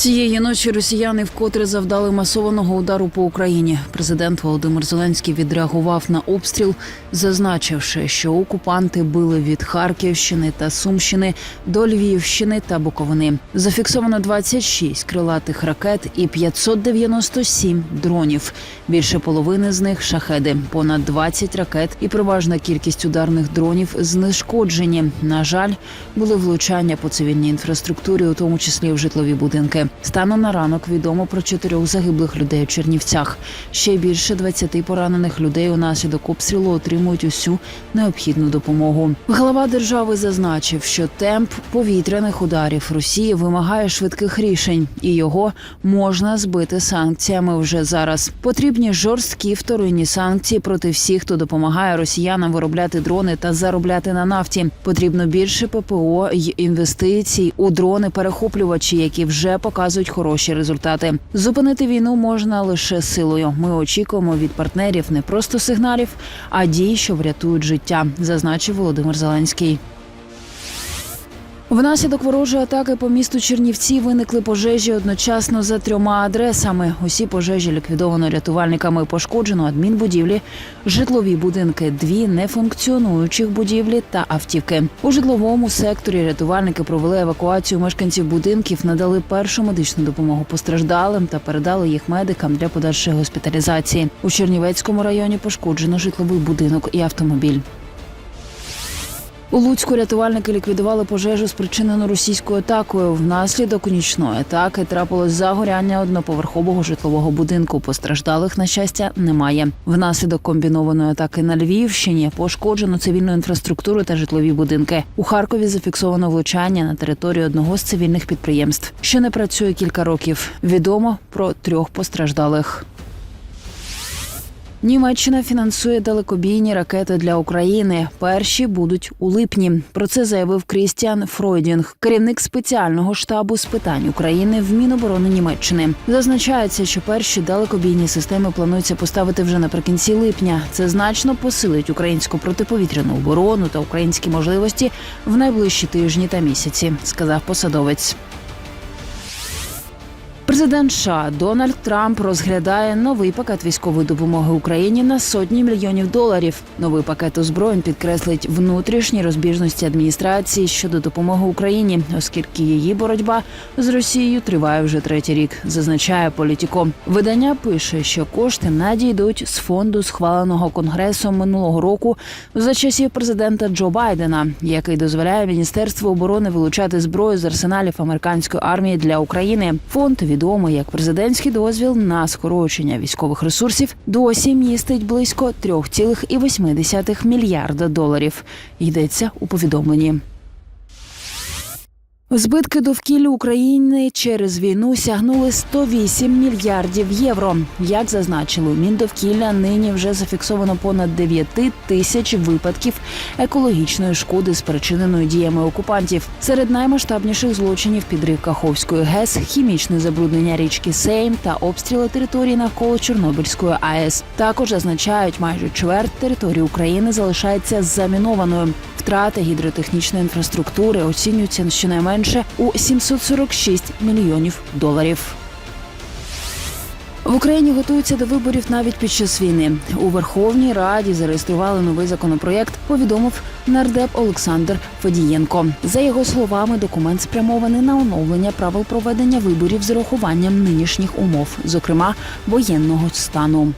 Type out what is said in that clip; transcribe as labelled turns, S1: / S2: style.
S1: Цієї ночі росіяни вкотре завдали масованого удару по Україні. Президент Володимир Зеленський відреагував на обстріл, зазначивши, що окупанти били від Харківщини та Сумщини до Львівщини та Буковини. Зафіксовано 26 крилатих ракет і 597 дронів. Більше половини з них шахеди, понад 20 ракет і переважна кількість ударних дронів знешкоджені. На жаль, були влучання по цивільній інфраструктурі, у тому числі в житлові будинки. Станом на ранок відомо про чотирьох загиблих людей у Чернівцях. Ще більше 20 поранених людей унаслідок обстрілу отримують усю необхідну допомогу. Глава держави зазначив, що темп повітряних ударів Росії вимагає швидких рішень, і його можна збити санкціями вже зараз. Потрібні жорсткі вторинні санкції проти всіх, хто допомагає росіянам виробляти дрони та заробляти на нафті. Потрібно більше ППО й інвестицій у дрони-перехоплювачі, які вже показують хороші результати. Зупинити війну можна лише силою. Ми очікуємо від партнерів не просто сигналів, а дій, що врятують життя, зазначив Володимир Зеленський. Внаслідок ворожої атаки по місту Чернівці виникли пожежі одночасно за трьома адресами. Усі пожежі ліквідовано рятувальниками. Пошкоджено адмінбудівлі, житлові будинки, дві нефункціонуючих будівлі та автівки. У житловому секторі рятувальники провели евакуацію мешканців будинків, надали першу медичну допомогу постраждалим та передали їх медикам для подальшої госпіталізації. У Чернівецькому районі пошкоджено житловий будинок і автомобіль. У Луцьку рятувальники ліквідували пожежу, спричинену російською атакою. Внаслідок нічної атаки трапилось загоряння одноповерхового житлового будинку. Постраждалих на щастя немає. Внаслідок комбінованої атаки на Львівщині пошкоджено цивільну інфраструктуру та житлові будинки. У Харкові зафіксовано влучання на територію одного з цивільних підприємств, що не працює кілька років. Відомо про трьох постраждалих. Німеччина фінансує далекобійні ракети для України. Перші будуть у липні. Про це заявив Крістіан Фройдінг, керівник спеціального штабу з питань України в Міноборони Німеччини. Зазначається, що перші далекобійні системи планується поставити вже наприкінці липня. Це значно посилить українську протиповітряну оборону та українські можливості в найближчі тижні та місяці, сказав посадовець. Президент США Дональд Трамп розглядає новий пакет військової допомоги Україні на сотні мільйонів доларів. Новий пакет озброєнь підкреслить внутрішні розбіжності адміністрації щодо допомоги Україні, оскільки її боротьба з Росією триває вже третій рік. Зазначає політіко. Видання пише, що кошти надійдуть з фонду, схваленого конгресом минулого року за часів президента Джо Байдена, який дозволяє міністерству оборони вилучати зброю з арсеналів американської армії для України. Фонд відомий як президентський дозвіл на скорочення військових ресурсів, досі містить близько 3,8 мільярда доларів. Йдеться у повідомленні. Збитки довкілля України через війну сягнули 108 мільярдів євро. Як зазначили, у Міндовкілля нині вже зафіксовано понад 9 тисяч випадків екологічної шкоди, спричиненої діями окупантів. Серед наймасштабніших злочинів підрив Каховської ГЕС, хімічне забруднення річки Сейм та обстріли території навколо Чорнобильської АЕС. Також зазначають, майже чверть території України залишається замінованою. Втрати гідротехнічної інфраструктури оцінюються на щонайменше у 746 мільйонів доларів. В Україні готуються до виборів навіть під час війни. У Верховній Раді зареєстрували новий законопроєкт. Повідомив нардеп Олександр Федієнко. За його словами, документ спрямований на оновлення правил проведення виборів з урахуванням нинішніх умов, зокрема воєнного стану.